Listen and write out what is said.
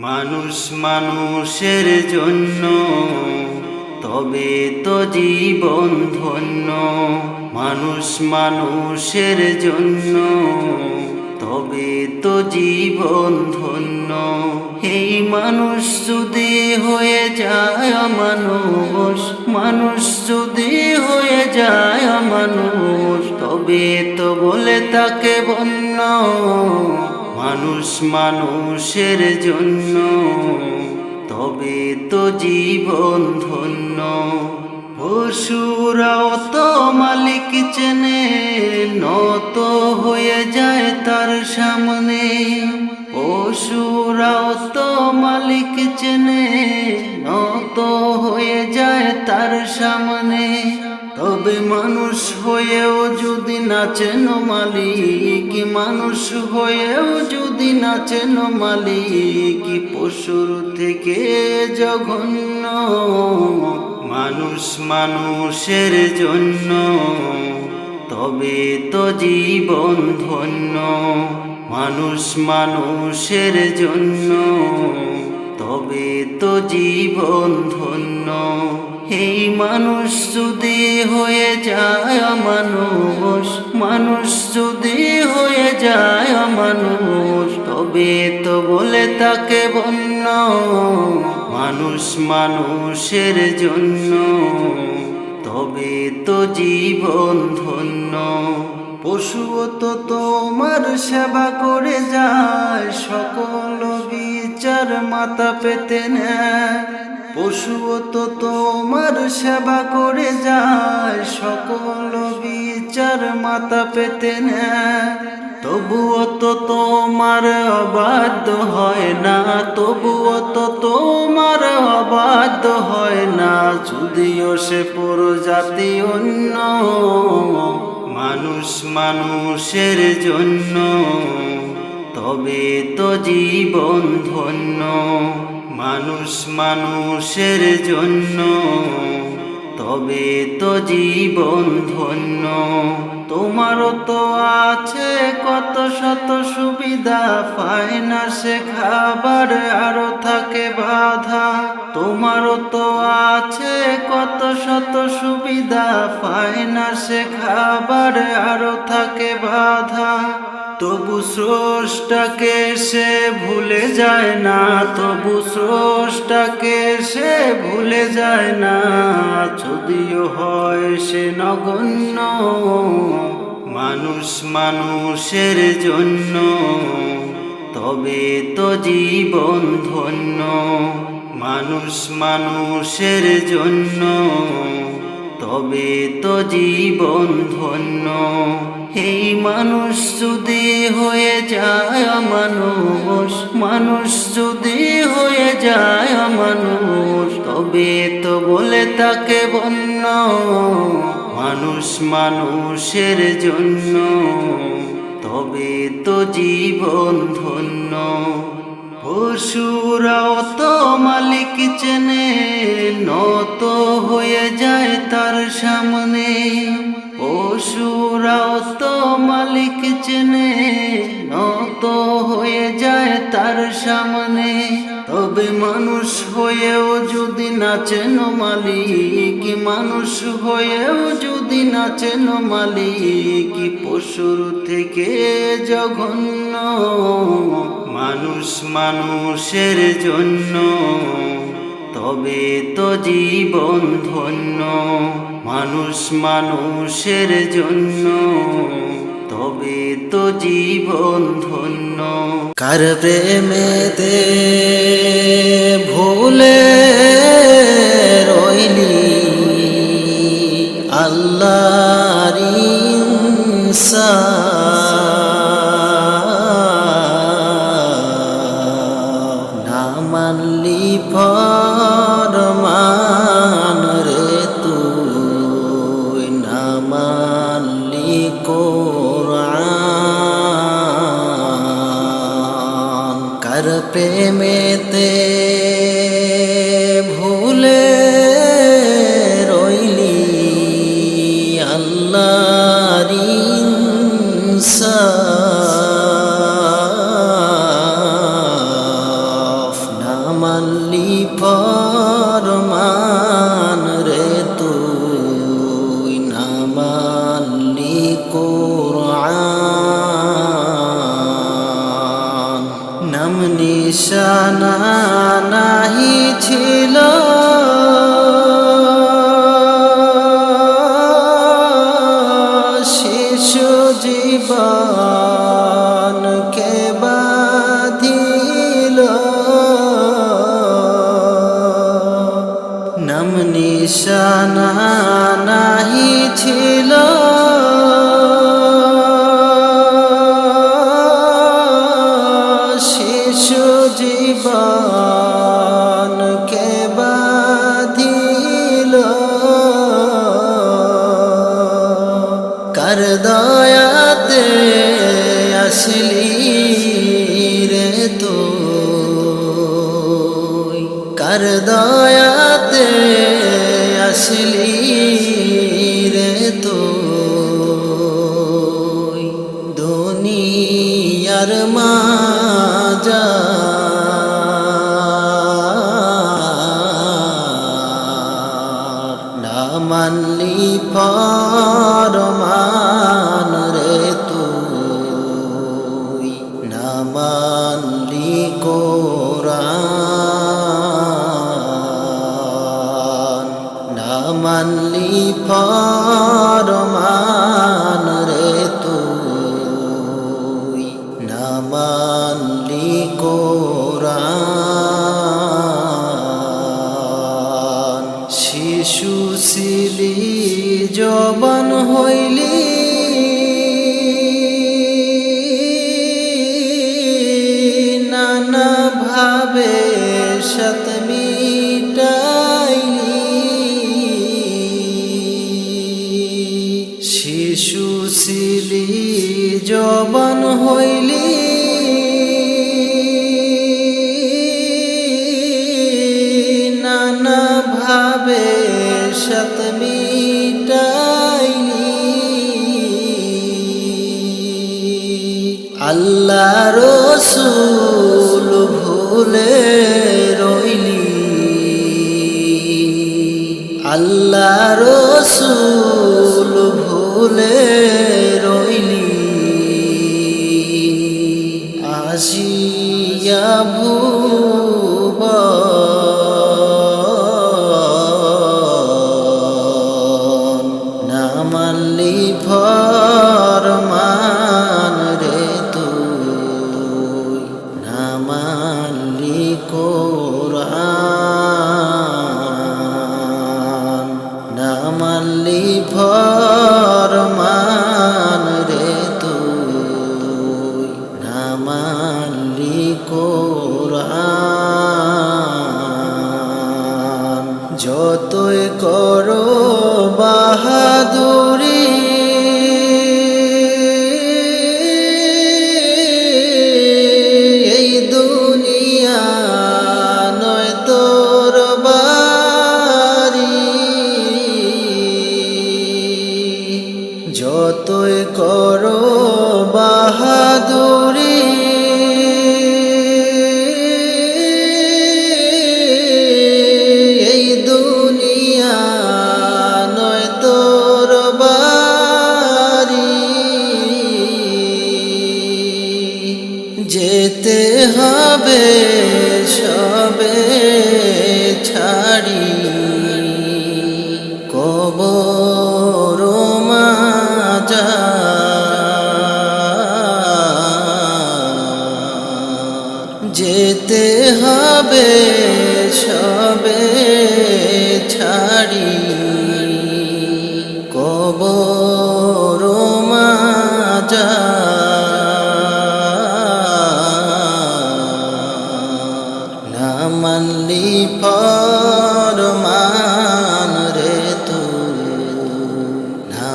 মানুষ মানুষের জন্য, তবে তো জীবন ধন্য। মানুষ মানুষের জন্য, তবে তো জীবন ধন্য। এই মানুষ যদি হয়ে যায় মানুষ মানুষ যদি হয়ে যায় মানুষ তবে তো বলে তাকে বন্য। মানুষ মানুষের জন্য তবে তো জীবন ধন্য। পশুরাও তো মালিক চেনে নত নাচেন মালিক, মানুষ হয়েও যদি নাচেন মালিক, পশুর থেকে জঘন্য, মানুষ মানুষের জন্য, তবে তো জীবন ধন্য, মানুষ মানুষের জন্য। তবে তো জীবন ধন্য। এই মানুষ যদি হয়ে যায় মানুষ মানুষ যদি হয়ে যায় মানুষ তবে তো বলে তাকে বন্য। মানুষ মানুষের জন্য, তবে তো জীবন ধন্য। পশুও তো তোমার সেবা করে যায়, সকল বিচার মাথা পেতে পশুও তো তোমার সেবা করে যায়। সকল বিচার মাথা পেতে নেয়। তবুও তো তোমার অবাধ্য হয় না। তবুও তো তোমার অবাধ্য হয় না। যদিও সে জাতি অন্য, মানুষ মানুষের জন্য। তবে তো জীবন ধন্য, মানুষ মানুষের জন্য। তবে তো জীবন ধন্য, তোমারও তো আছে কত শত সুবিধা পায় না সে খাবার আরও থাকে বাধা। তোমারও তো আছে কত শত সুবিধা পায় না সে খাবার আরও থাকে বাধা। তবু স্রষ্টাকে সে ভুলে যায় না, তবু স্রষ্টাকে সে ভুলে যায় না। যদিও হয় সে নগণ্য, মানুষ মানুষের জন্য, তবে তো জীবন ধন্য, মানুষ মানুষের জন্য। তবে তো জীবন ধন্য। এই মানুষ যদি হয়ে যায় মানুষ মানুষ যদি হয়ে যায় মানুষ তবে তো বলে তাকে বন্য। মানুষ মানুষের জন্য, তবে তো জীবন ধন্য। পশুরাও তো মালিক চেনে, নত হয়ে যায় তার সামনে। পশুরাও তো মালিক চেনে, নত হয়ে যায় তার সামনে। তবে মানুষ হয়েও যদি নাচেন মালিক, মানুষ হয়েও যদি নাচেন মালিক, পশুর থেকে জঘন্য মানুষ মানুষের জন্য, তবে তো জীবন ধন্য। মানুষ মানুষের জন্য, তবে তো জীবন ধন্য। কার প্রেমেতে ভুলে রইলি? আল্লাহর ইনসাফ প্রেমেতে। না মানলি ফরমান রে তুই না মানলি কোরআন। না মানলি ফরমান জবান হইলি। নানা ভাবে শত মিটাইলি। শিশু ছিলি জবান হইলি। রসুল ভুলে রইলি। আল্লাহ রসুল ভুলে রইলি। আসিয়া ভুব না মানলি কবর মাজা না মানলি ফরমান রে তু। না